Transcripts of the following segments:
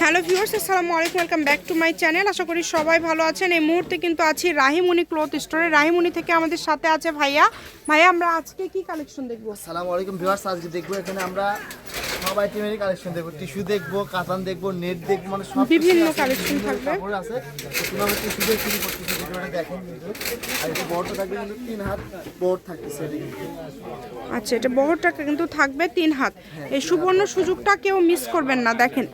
Hello viewers আসসালামু আলাইকুম welcome back to my channel. আশা করি সবাই ভালো আছেন। এই মুহূর্তে কিন্তু আছি রাহিমুনি ক্লথ স্টোরে। রাহিমুনি থেকে আমাদের সাথে আছে ভাইয়া। ভাইয়া আমরা আজকে কি কালেকশন দেখব? আসসালামু আলাইকুম ভিউয়ার্স আজকে দেখব এখানে আমরা সব আইটেমেরই কালেকশন দেখব। টিস্যু দেখব কাতান দেখব নেট দেখব মানে সব বিভিন্ন বিভিন্ন থাকবে। কাপড় আছে। তো তুমি আমরা টিস্যু দিয়ে শুরু করতেছি ভিডিওটা দেখেন আর এটা বড়টা থাকবে কিন্তু তিন হাত বড় থাকতেছে আচ্ছা এটা কিন্তু থাকবে তিন হাত। এই সুবর্ণ সুযোগটা কেউ মিস করবেন না দেখেন।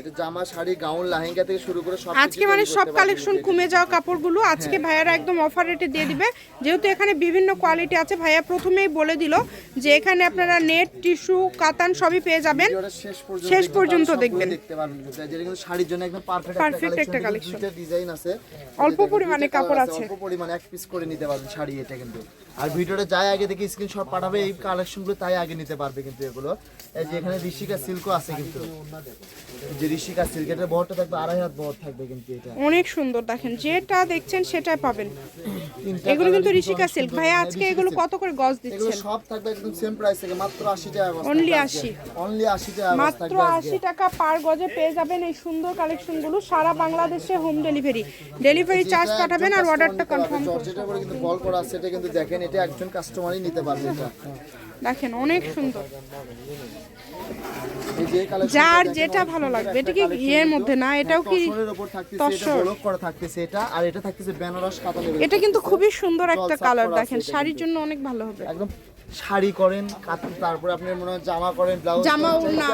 এটা জামা শাড়ি গাউন লাহেঙ্গা থেকে শুরু করে সব আজকে মানে সব কালেকশন কমে যাওয়া কাপড়গুলো আজকে ভাইয়ারা একদম অফার রেটে দিয়ে দিবে। যেহেতু এখানে বিভিন্ন কোয়ালিটি আছে ভাইয়া প্রথমেই বলে দিল যে এখানে আপনারা নেট টিস্যু কাতান সবই পেয়ে যাবেন। শেষ পর্যন্ত দেখবেন, শাড়ির জন্য একদম পারফেক্ট একটা কালেকশন ডিজাইন আছে। অল্প পরিমাণে কাপড় আছে। অল্প পরিমাণে এক পিস করে নিতে পারবেন শাড়ি এটা কিন্তু। আর ভিডিওটা যাই আগে থেকে স্ক্রিনশট পাঠাবে এই কালেকশনগুলো তাই আগে নিতে পারবে কিন্তু এগুলো। এই যে এখানে ঋষিকা সিল্কও আছে কিন্তু। এই যে ঋষিকা সিল্ক এটা বহরটা থাকবে আড়াই হাত বহর থাকবে কিন্তু এটা। অনেক সুন্দর দেখেন যেটা দেখছেন সেটাই পাবেন। এগুলো কিন্তু ঋষিকা সিল্ক ভাইয়া আজকে এগুলো কত করে গজ দিচ্ছেন? এগুলো সব থাকবে একদম সেম প্রাইস থেকে মাত্র 80 টাকা গজ Only 80 অনলি 80 টাকা মাত্র থাকবে আজকে। আশি টাকা পার গজে পেয়ে যাবেন এই সুন্দর কালেকশনগুলো সারা বাংলাদেশে হোম ডেলিভারি ডেলিভারি চার্জ যেটা পাঠাবেন আর অর্ডারটা কনফার্ম জর্জেটের উপরে কিন্তু বল করা আছে এটা কিন্তু দেখেন এটা একজন কাস্টমারই নিতে পারবে এটা। দেখেন অনেক সুন্দর। যার যেটা ভালো লাগবে এটা কি ঘিয়ের মধ্যে না? এটাও কি এটা তসর? করা থাকতেছে এটা আর এটা থাকতেছে বেনারস কাতানের এটা কিন্তু খুবই সুন্দর একটা কালার দেখেন শাড়ির জন্য অনেক ভালো হবে। একদম শাড়ি করেন তারপরে আপনি মনে হয় জামা করেন ব্লাউজ জামা ওড়না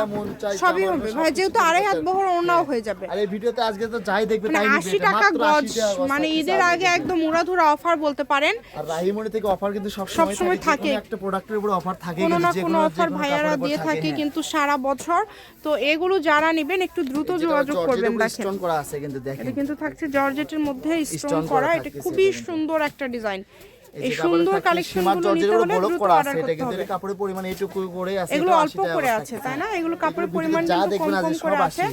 সবই হবে। ভাই যেহেতু আড়াই হাত বহর ওড়নাও হয়ে। যাবে। আর ভিডিওতে আজকে তো যাই দেখবে মানে তাই নিবে আশি এটা, টাকা মাত্র গজ 80 টাকা গজ মানে ঈদের আগে একদম উড়াধুরা অফার বলতে পারেন। আর রাহিমণি থেকে অফার কিন্তু সব সবসময় সময় থাকে। একটা প্রোডাক্টের উপর অফার থাকে কোনো না কোনো অফার ভাইয়ারা দিয়ে থাকে হ্যাঁ। কিন্তু সারা বছর। তো এগুলো যারা নেবেন একটু দ্রুত যোগাযোগ করবেন দেখেন। stone করা আছে কিন্তু দেখেন। এটা কিন্তু থাকছে জর্জেটের মধ্যে স্টোন করা এটা খুবই সুন্দর একটা ডিজাইন এই সুন্দর তারপরে থাকছে কালেকশন সীমারগুলো জর্জের নিতে হলে দ্রুত অর্ডার এটা করতে কিন্তু হবে। এর কাপড়ের পরিমাণ এইটুকু করে আছে এগুলো অল্প করে আছে তাই না? এগুলো কাপড়ের পরিমাণ যা কিন্তু কম আজ কম করে সব আছে।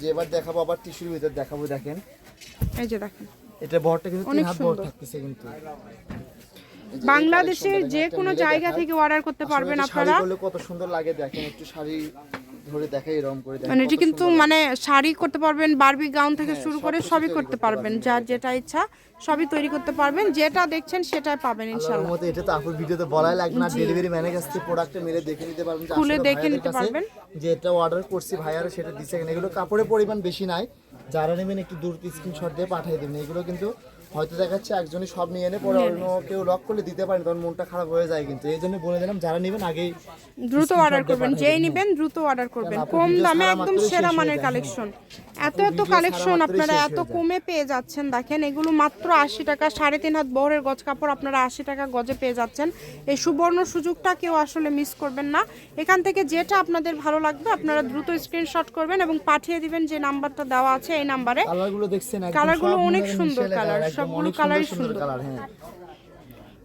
যে এবার দেখাবো আবার টিস্যুর ভিতর দেখাবো দেখেন। এই যে দেখেন। এটা বহরটা কিন্তু তিন অনেক হাত থাকতেছে কিন্তু। বাংলাদেশের যে কোনো জায়গা থেকে অর্ডার করতে পারবেন এটা আপনারা। কত সুন্দর লাগে দেখেন একটু শাড়ি ধরে দেখাই এরকম করে মানে এটি কিন্তু মানে শাড়ি করতে পারবেন বারবি গাউন থেকে হ্যাঁ, শুরু করে সবই করতে পারবেন যার যেটা ইচ্ছা সবই তৈরি করতে পারবেন যেটা দেখছেন সেটাই পাবেন আল্লাহর ইনশাল্লাহ এটা তো আপুর ভিডিওতে বলাই লাগবে না ডেলিভারি ম্যানের কাছ থেকে প্রোডাক্টটা মেরে দেখে নিতে পারবেন খুলে দেখে নিতে পারবেন। যে এটা অর্ডার করছি ভাইয়ারা সেটা কিনা এগুলো কাপড়ের পরিমাণ বেশি নাই যারা নেবেন একটু দূর স্ক্রিনশট দিয়ে পাঠিয়ে দেবেন। এগুলো কিন্তু হয়তো দেখাচ্ছে একজনই সব নিয়ে এনে পরে অন্য কেউ লক করলে দিতে পারেন তখন মনটা খারাপ হয়ে যায় কিন্তু। এই জন্য বলে দিলাম যারা নেবেন আগেই দ্রুত অর্ডার করবেন যেই নেবেন দ্রুত অর্ডার করবেন। কম দামে একদম সেরা মানের কালেকশন এত এত কালেকশন আপনারা এত কমে পেয়ে যাচ্ছেন দেখেন এগুলো মাত্র আশি টাকা সাড়ে তিন হাত বহরের গজ কাপড় আপনারা আশি টাকা গজে পেয়ে যাচ্ছেন। এই সুবর্ণ সুযোগটা কেউ আসলে মিস করবেন না। এখান থেকে যেটা আপনাদের ভালো লাগবে আপনারা দ্রুত স্ক্রিনশট করবেন এবং পাঠিয়ে দিবেন যে নাম্বারটা দেওয়া আছে এই নাম্বারে কালারগুলো দেখছেন কালারগুলো অনেক সুন্দর কালার, সবগুলো কালারই সুন্দর। কালার হ্যাঁ।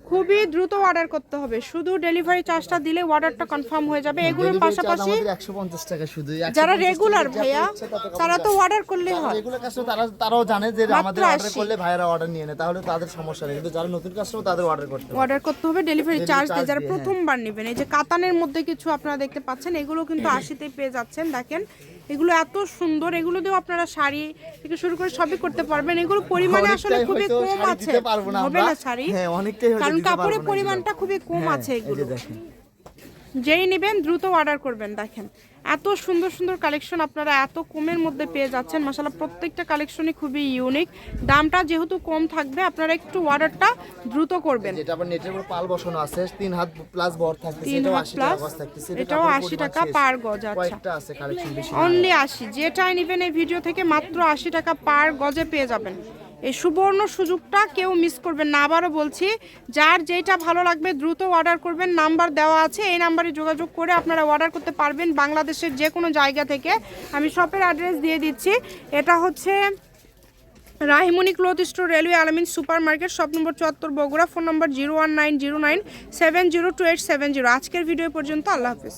খুবই দ্রুত অর্ডার করতে হবে। শুধু ডেলিভারি চার্জটা দিলে অর্ডারটা কনফার্ম হয়ে যাবে। এগুলোর পাশাপাশি 150 টাকা শুধু। যারা রেগুলার ভাইয়া তারা তো অর্ডার করলেই হয়। রেগুলার কাস্টমার তারা তারাও জানে যে আমাদের অর্ডার করলে ভাইরা অর্ডার নিয়ে নেয়। তাহলে তাদের সমস্যা নেই। কিন্তু যারা নতুন কাস্টমার তাদের অর্ডার করতে হবে। অর্ডার করতে হবে ডেলিভারি চার্জ দিয়ে। যারা প্রথমবার নেবেন এই যে কাতানের মধ্যে কিছু আপনারা দেখতে পাচ্ছেন এগুলো কিন্তু আশিতেই পেয়ে যাচ্ছেন দেখেন। এগুলো এত সুন্দর এগুলো দিয়েও আপনারা শাড়ি থেকে শুরু করে সবই করতে পারবেন। এগুলো পরিমাণে আসলে খুবই কম আছে। হবে না শাড়ি? হ্যাঁ, কারণ কাপড়ের পরিমাণটা খুবই কম হ্যাঁ, আছে এগুলো। যেই নেবেন দ্রুত অর্ডার করবেন দেখেন। এত সুন্দর সুন্দর কালেকশন আপনারা এত কমের মধ্যে পেয়ে যাচ্ছেন। মাসালা প্রত্যেকটা কালেকশনই খুবই ইউনিক দামটা যেহেতু কম থাকবে আপনারা একটু অর্ডারটা দ্রুত করবেন। যেটা আবার নেটের উপর পাল বসানো আছে তিন হাত প্লাস বর থাকতেছে তিন এটাও হাত 80 টাকা এটাও 80 পার গজ, আচ্ছা। আছে কালেকশন বেশি অনলি আশি। যেটাই নেবেন এই ভিডিও থেকে মাত্র আশি টাকা পার গজে পেয়ে যাবেন। এই সুবর্ণ সুযোগটা কেউ মিস করবেন না। আবারও বলছি, যার যেটা ভালো লাগবে দ্রুত অর্ডার করবেন। নাম্বার দেওয়া আছে, এই নাম্বারে যোগাযোগ করে আপনারা অর্ডার করতে পারবেন বাংলাদেশের যে কোনো জায়গা থেকে। আমি শপের অ্যাড্রেস দিয়ে দিচ্ছি। এটা হচ্ছে Rahimoni cloth store, railway Alamin super market shop number চুয়াত্তর, Bogura. Phone number zero one nine zero nine seven zero two eight seven zero. আজকের ভিডিও পর্যন্ত আল্লাহ হাফিজ।